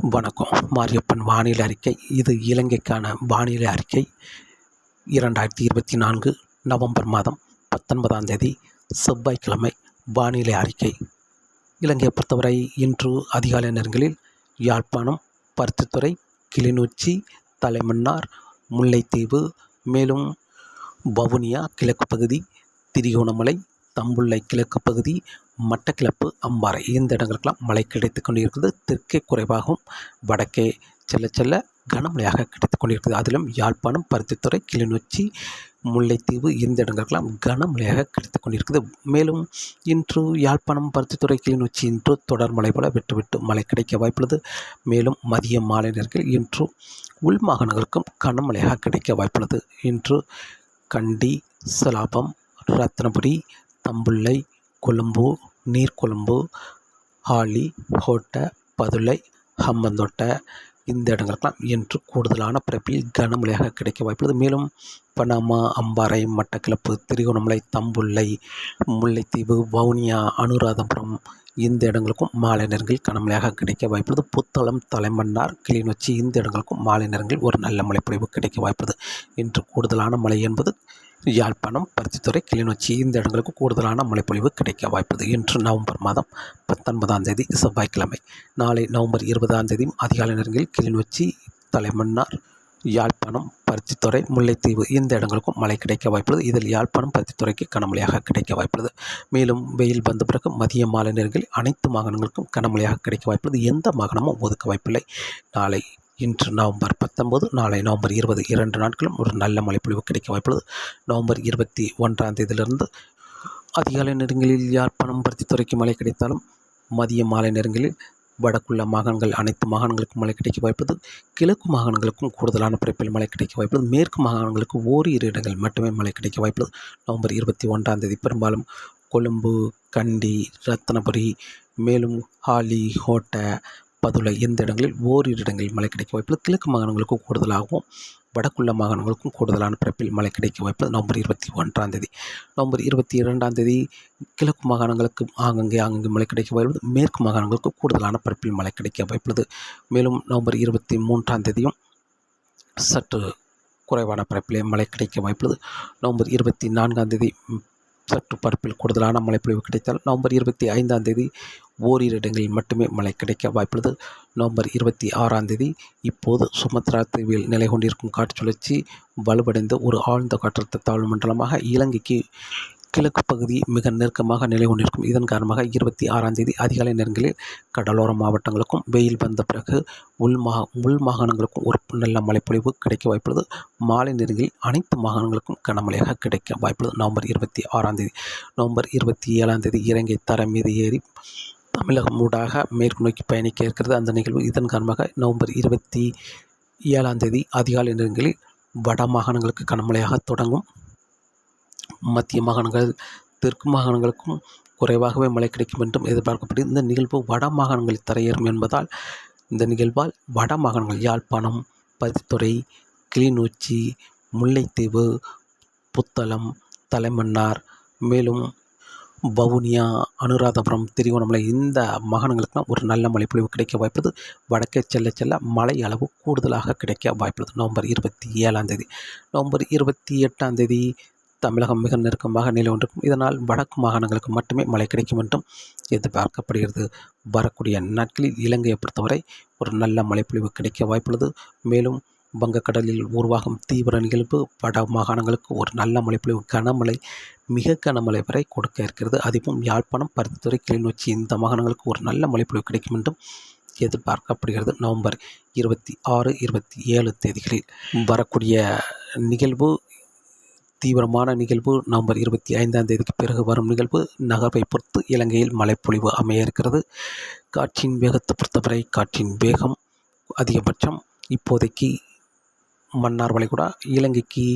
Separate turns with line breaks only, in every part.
வணக்கம். மாரியப்பன் வானிலை அறிக்கை. இது இலங்கைக்கான வானிலை அறிக்கை. இரண்டாயிரத்தி இருபத்தி நான்கு நவம்பர் மாதம் பத்தொன்பதாம் தேதி செவ்வாய்க்கிழமை வானிலை அறிக்கை. இலங்கையை பொறுத்தவரை இன்று அதிகாலை நேரங்களில் யாழ்ப்பாணம் பருத்தித்துறை கிளிநொச்சி தலைமன்னார் முல்லைத்தீவு மேலும் வவுனியா கிழக்கு பகுதி திரிகோணமலை தம்புள்ளை கிழக்கு பகுதி மட்டக்கிளப்பு அம்பாறை. இந்த இடங்களுக்கெல்லாம் மழை கிடைத்து கொண்டிருக்கிறது. தெற்கே குறைவாகவும் வடக்கே செல்ல செல்ல கனமழையாக கிடைத்து கொண்டிருக்கிறது. அதிலும் யாழ்ப்பாணம் பருத்தித்துறை கிளிநொச்சி முல்லைத்தீவு இந்த இடங்களுக்கெல்லாம் கனமழையாக கிடைத்து கொண்டிருக்கிறது. மேலும் இன்று யாழ்ப்பாணம் பருத்தித்துறை கிளிநொச்சி இன்று தொடர் மழை போல விட்டு விட்டு மழை கிடைக்க வாய்ப்புள்ளது. மேலும் மதிய மாலை நேரத்தில் இன்று உள்மாகாணங்களுக்கும் கனமழையாக கிடைக்க வாய்ப்புள்ளது. இன்று கண்டி சலாபம் ரத்னபுரி தம்புள்ளை கொழும்பு நீர்கொழும்பு ஹாலி ஹோட்ட பதுளை ஹம்பந்தோட்டை இந்த இடங்களுக்கெல்லாம் இன்று கூடுதலான பிறப்பில் கனமழையாக கிடைக்க வாய்ப்புள்ளது. மேலும் பனாமா அம்பாறை மட்டக்கிளப்பு திருகோணமலை தம்புள்ளை முல்லைத்தீவு வவுனியா அனுராதபுரம் இந்த இடங்களுக்கும் மாலை நேரங்களில் கனமழையாக கிடைக்க வாய்ப்புள்ளது. புத்தளம் தலைமன்னார் கிளிநொச்சி இந்த இடங்களுக்கும் மாலை நேரங்களில் ஒரு நல்ல மழைப்பொழிவு கிடைக்க வாய்ப்புள்ளது. இன்று கூடுதலான மழை என்பது யாழ்ப்பாணம் பருத்தித்துறை கிளிநொச்சி இந்த இடங்களுக்கு கூடுதலான மழைப்பொழிவு கிடைக்க வாய்ப்பது இன்று நவம்பர் மாதம் பத்தொன்பதாம் தேதி செவ்வாய்க்கிழமை. நாளை நவம்பர் இருபதாம் தேதி அதிகாலை நேரங்களில் கிளிநொச்சி தலைமன்னார் யாழ்ப்பாணம் பருத்தித்துறை முல்லைத்தீவு இந்த இடங்களுக்கும் மழை கிடைக்க வாய்ப்புள்ளது. இதில் யாழ்ப்பாணம் பருத்தித்துறைக்கு கனமழையாக கிடைக்க வாய்ப்புள்ளது. மேலும் வெயில் வந்த பிறகு மதிய மாலை நேரங்களில் அனைத்து மாகாணங்களுக்கும் கனமழையாக கிடைக்க வாய்ப்புள்ளது. எந்த மாகாணமும் ஒதுக்க வாய்ப்பில்லை. நாளை இன்று நவம்பர் பத்தொன்பது நாளை நவம்பர் இருபது. இரண்டு நாட்களும் ஒரு நல்ல மழைப்பொழிவு கிடைக்க வாய்ப்புள்ளது. நவம்பர் இருபத்தி ஒன்றாம் தேதியிலிருந்து அதிகாலை நேரங்களில் யாழ்ப்பாணம் பருத்தித்துறைக்கு மழை கிடைத்தாலும் மதிய மாலை நேரங்களில் வடக்குள்ள மாகாணங்கள் அனைத்து மாகாணங்களுக்கும் மழை கிடைக்க வாய்ப்பது கிழக்கு மாகாணங்களுக்கும் கூடுதலான பிறப்பில் மழை கிடைக்க வாய்ப்பது மேற்கு மாகாணங்களுக்கு ஓரிரு இடங்கள் மட்டுமே மழை கிடைக்க வாய்ப்பது நவம்பர் இருபத்தி ஒன்றாம் தேதி பெரும்பாலும் கொழும்பு கண்டி ரத்தனபுரி மேலும் ஹாலி ஹோட்டை பதுளை எந்த இடங்களில்? ஓரிரு இடங்களில் மழை கிடைக்க வாய்ப்பு கிழக்கு மாகாணங்களுக்கும் கூடுதலாகவும் வடக்குள்ள மாகாணங்களுக்கும் கூடுதலான பிறப்பில் மழை கிடைக்க வாய்ப்பு நவம்பர் இருபத்தி ஒன்றாம் தேதி. நவம்பர் இருபத்தி இரண்டாம் தேதி கிழக்கு மாகாணங்களுக்கு ஆங்கங்கே ஆங்கங்கே மழை கிடைக்க வாய்ப்பு மேற்கு மாகாணங்களுக்கு கூடுதலான பிறப்பில் மழை கிடைக்க வாய்ப்புள்ளது. மேலும் நவம்பர் இருபத்தி மூன்றாம் தேதியும் சற்று குறைவான பரப்பிலே மழை கிடைக்க வாய்ப்புள்ளது. நவம்பர் இருபத்தி நான்காம் தேதி சற்று பரப்பில் கூடுதலான மழைப்பொழிவு கிடைத்தால் நவம்பர் இருபத்தி ஐந்தாம் தேதி ஓரிரு இடங்களில் மட்டுமே மழை கிடைக்க வாய்ப்புள்ளது. நவம்பர் இருபத்தி ஆறாம் தேதி இப்போது சுமத்ரா தீவில் நிலை கொண்டிருக்கும் காற்று சுழற்சி வலுவடைந்து ஒரு ஆழ்ந்த காற்றழுத்த தாழ்வு மண்டலமாக இலங்கைக்கு கிழக்கு பகுதி மிக நெருக்கமாக நிலை கொண்டிருக்கும். இதன் காரணமாக இருபத்தி ஆறாம் தேதி அதிகாலை நேரங்களில் கடலோர மாவட்டங்களுக்கும் வெயில் வந்த பிறகு உள் மா உள் மாகாணங்களுக்கும் ஒரு நல்ல மழைப்பொழிவு கிடைக்க வாய்ப்புள்ளது. மாலை நேரங்களில் அனைத்து மாகாணங்களுக்கும் கனமழையாக கிடைக்க வாய்ப்புள்ளது. நவம்பர் இருபத்தி ஆறாம் தேதி நவம்பர் இருபத்தி ஏழாம் தேதி இலங்கை தரம் மீது ஏறி தமிழகம் ஊடாக மேற்கு நோக்கி பயணிக்க இருக்கிறது. அந்த நிகழ்வு இதன் காரணமாக நவம்பர் இருபத்தி ஏழாம் தேதி அதிகாலை நேரங்களில் வட மாகாணங்களுக்கு கனமழையாக தொடங்கும். மத்திய மாகாணங்கள் தெற்கு மாகாணங்களுக்கும் குறைவாகவே மழை கிடைக்கும் என்றும் எதிர்பார்க்கப்படுகிறது. இந்த நிகழ்வு வட மாகாணங்களில் தரையேறும் என்பதால் இந்த நிகழ்வால் வட மாகாணங்கள் யாழ்ப்பாணம் பதித்துறை கிளிநொச்சி முல்லைத்தீவு புத்தளம் தலைமன்னார் மேலும் வவுனியா அனுராதபுரம் திரிகோணமலை இந்த மாகாணங்களுக்குலாம் ஒரு நல்ல மழைப்பொழிவு கிடைக்க வாய்ப்புள்ளது. வடக்கே செல்ல செல்ல மழை அளவு கூடுதலாக கிடைக்க வாய்ப்புள்ளது. நவம்பர் இருபத்தி ஏழாம் தேதி. நவம்பர் இருபத்தி எட்டாம் தேதி தமிழகம் மிக நெருக்கமாக நிலை கொண்டிருக்கும். இதனால் வடக்கு மாகாணங்களுக்கு மட்டுமே மழை கிடைக்கும் என்றும் எதிர்பார்க்கப்படுகிறது. வரக்கூடிய நாட்களில் இலங்கையை பொறுத்தவரை ஒரு நல்ல மழைப்பொழிவு கிடைக்க வாய்ப்புள்ளது. மேலும் வங்கக்கடலில் உருவாகும் தீவிர நிகழ்வு வட மாகாணங்களுக்கு ஒரு நல்ல மழைப்பொழிவு கனமழை மிக கனமழை வரை கொடுக்க இருக்கிறது. அதுவும் யாழ்ப்பாணம் பருத்தித்துறை கிளிநொச்சி இந்த மாகாணங்களுக்கு ஒரு நல்ல மழைப்பொழிவு கிடைக்கும் என்றும் எதிர்பார்க்கப்படுகிறது. நவம்பர் இருபத்தி ஆறு இருபத்தி ஏழு தேதிகளில் வரக்கூடிய நிகழ்வு தீவிரமான நிகழ்வு நவம்பர் இருபத்தி ஐந்தாம் தேதிக்கு பிறகு வரும் நிகழ்வு நகர்வை பொறுத்து இலங்கையில் மழைப்பொழிவு அமைய இருக்கிறது. காற்றின் வேகத்தை பொறுத்தவரை காற்றின் வேகம் அதிகபட்சம் இப்போதைக்கு மன்னார் வளைகுடா இலங்கைக்கு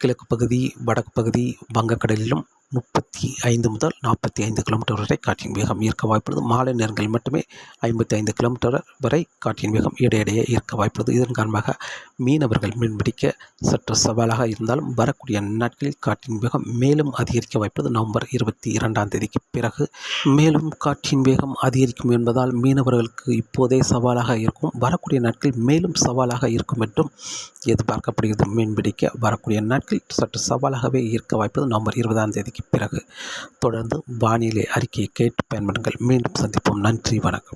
கிழக்கு பகுதி வடக்கு பகுதி வங்கக்கடலிலும் முப்பத்தி ஐந்து முதல் நாற்பத்தி ஐந்து கிலோமீட்டர் வரை காற்றின் வேகம் இருக்க வாய்ப்புள்ளது. மாலை நேரங்களில் மட்டுமே ஐம்பத்தி ஐந்து கிலோமீட்டர் வரை காற்றின் வேகம் இடையிடையே இருக்க வாய்ப்புள்ளது. இதன் காரணமாக மீனவர்கள் மீன்பிடிக்க சற்று சவாலாக இருந்தாலும் வரக்கூடிய நாட்களில் காற்றின் வேகம் மேலும் அதிகரிக்க வாய்ப்புள்ளது. நவம்பர் இருபத்தி இரண்டாம் தேதிக்கு பிறகு மேலும் காற்றின் வேகம் அதிகரிக்கும் என்பதால் மீனவர்களுக்கு இப்போதே சவாலாக இருக்கும். வரக்கூடிய நாட்களில் மேலும் சவாலாக இருக்கும் என்றும் எதிர்பார்க்கப்படுகிறது. மீன்பிடிக்க வரக்கூடிய நாட்கள் சற்று சவாலாகவே இருக்க வாய்ப்பது நவம்பர் இருபதாம் தேதிக்கு பிறகு தொடர்ந்து வானிலை அறிக்கையை கேட்டு பயன்படுங்கள். மீண்டும் சந்திப்போம். நன்றி வணக்கம்.